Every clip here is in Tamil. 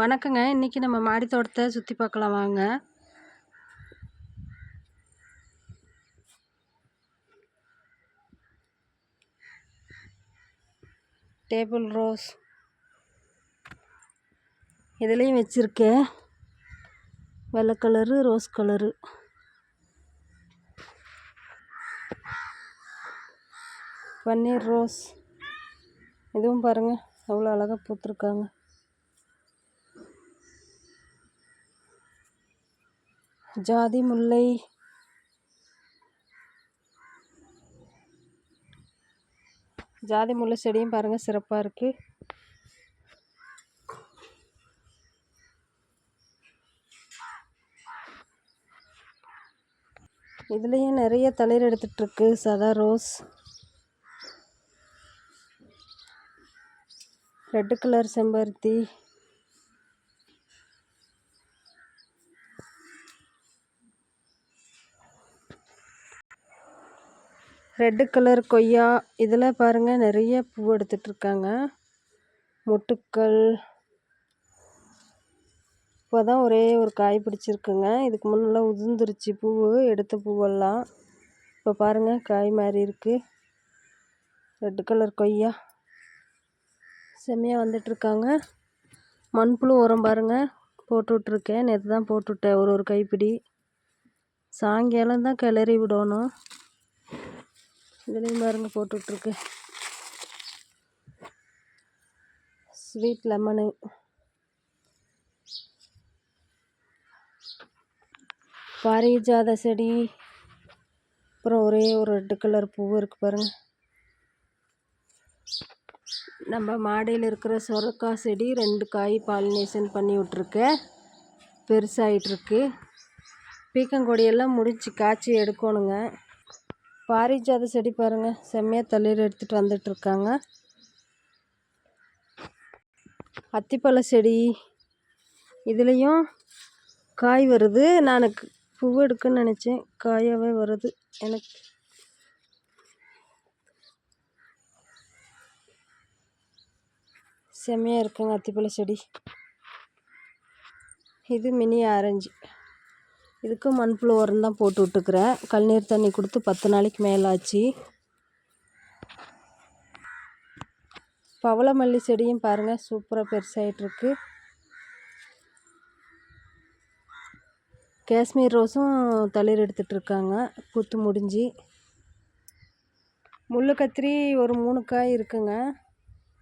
வணக்கங்க. இன்றைக்கி நம்ம மாடி தோட்டத்தை சுற்றி பார்க்கலாம் வாங்க. Table rose. இதுலேயும் வச்சுருக்கேன். வெள்ளை கலரு ரோஸ் கலரு. பன்னீர் ரோஸ். இதுவும் பாருங்கள் எவ்வளோ அழகாக பூத்துருக்காங்க. ஜாதி முல்லை ஜாதி முல்லை செடியும் பாருங்கள் சிறப்பாக இருக்குது இதுலேயும் நிறைய தளிர் எடுத்துகிட்ருக்கு சதா ரோஸ். ரெட்டு கலர் செம்பருத்தி. ரெட்டு கலர் கொய்யா இதில் பாருங்கள் நிறைய பூ எடுத்துட்ருக்காங்க மொட்டுக்கள். இப்போ தான் ஒரே ஒரு காய் பிடிச்சிருக்குங்க. இதுக்கு முன்னெல்லாம் உதிர்ந்துருச்சு பூ எடுத்த பூவெல்லாம். இப்போ பாருங்கள் காய் மாதிரி இருக்குது ரெட்டு கலர் கொய்யா. செம்மையாக வந்துட்டுருக்காங்க. மண்புழு உரம் பாருங்கள் போட்டு விட்ருக்கேன் நேற்று தான் போட்டுவிட்டேன் ஒரு ஒரு கைப்பிடி. சாயங்காலம் தான் கிளறி விடணும். இதுலேயும் பாருங்க போட்டுட்ருக்கு. ஸ்வீட் லெமனு பாரிஜாத செடி. அப்புறம் ஒரே ஒரு ரெட்டு கலர் பூ இருக்குது பாருங்கள் நம்ம மாடியில் இருக்கிற சொரக்காய் செடி ரெண்டு காய் பாலினேஷன் பண்ணி விட்ருக்கேன் பெருசாகிட்ருக்கு பீக்கங்கொடியெல்லாம் முடிச்சு காய்ச்சி எடுக்கணுங்க. பாரிஜாத செடி பாருங்கள் செம்மையாக தளிர் எடுத்துகிட்டு வந்துட்டுருக்காங்க. அத்திப்பழ செடி. இதுலேயும் காய் வருது. நான் பூ எடுக்குன்னு நினச்சேன். காயாகவே வருது. எனக்கு செம்மையாக இருக்குங்க அத்திப்பழ செடி. இது மினி ஆரஞ்சு. இதுக்கும் மண்புழு உரம் தான் போட்டு விட்டுக்கிறேன் கழுநீர் தண்ணி கொடுத்து பத்து நாளைக்கு மேலே ஆச்சு பவளமல்லி செடியும் பாருங்கள் சூப்பராக பெருசாகிட்ருக்கு காஷ்மீர் ரோஸும் தளிர் எடுத்துகிட்ருக்காங்க பூத்து முடிஞ்சு. முள் கத்திரி ஒரு மூணு காய் இருக்குங்க.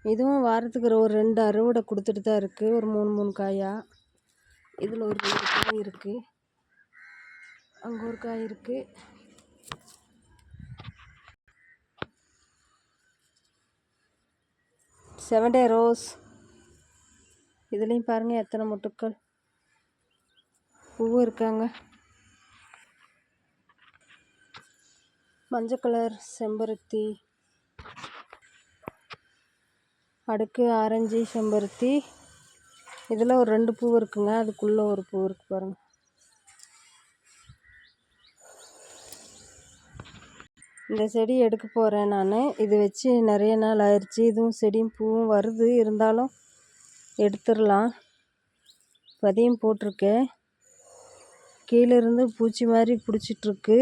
இதுவும் வாரத்துக்கு ஒரு ரெண்டு அறுவடை கொடுத்துட்டு தான் இருக்குது ஒரு மூணு மூணு காயாக இதில் ஒரு ரெண்டு காய் இருக்குது அங்கே ஒரு காய் இருக்குது செவன்டே ரோஸ். இதுலேயும் பாருங்கள் எத்தனை முட்டுக்கள். பூவும் இருக்காங்க. மஞ்சள் கலர் செம்பருத்தி. அடுக்கு ஆரஞ்சு செம்பருத்தி. இதில் ஒரு ரெண்டு பூ இருக்குங்க அதுக்குள்ளே ஒரு பூ இருக்குது பாருங்கள் இந்த செடி எடுக்க போகிறேன் நான். இது வச்சு நிறைய நாள் ஆயிடுச்சு இதுவும் செடியும் பூவும் வருது. இருந்தாலும் எடுத்துடலாம். பதியம் போட்டிருக்கேன். கீழேருந்து பூச்சி மாதிரி பிடிச்சிட்ருக்கு.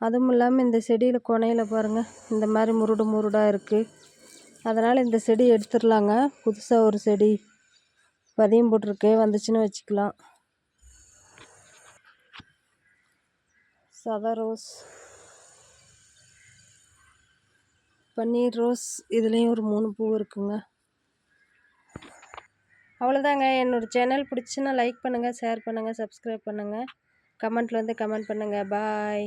அதுவும் இல்லாமல் இந்த செடியில் கொனையில் பாருங்கள் இந்த மாதிரி முருடு முருடாக இருக்குது அதனால் இந்த செடி எடுத்துடலாங்க. புதுசாக ஒரு செடி. பதியம் போட்டிருக்கேன். வந்துச்சுன்னு வச்சுக்கலாம். சதா ரோஸ் பன்னீர் ரோஸ் இதுலேயும் ஒரு மூணு பூ இருக்குங்க. அவ்வளோதாங்க என்னோடய சேனல் பிடிச்சுன்னா லைக் பண்ணுங்கள் ஷேர் பண்ணுங்கள் சப்ஸ்கிரைப் பண்ணுங்கள் கமெண்ட்டில் வந்து கமெண்ட் பண்ணுங்கள் பாய்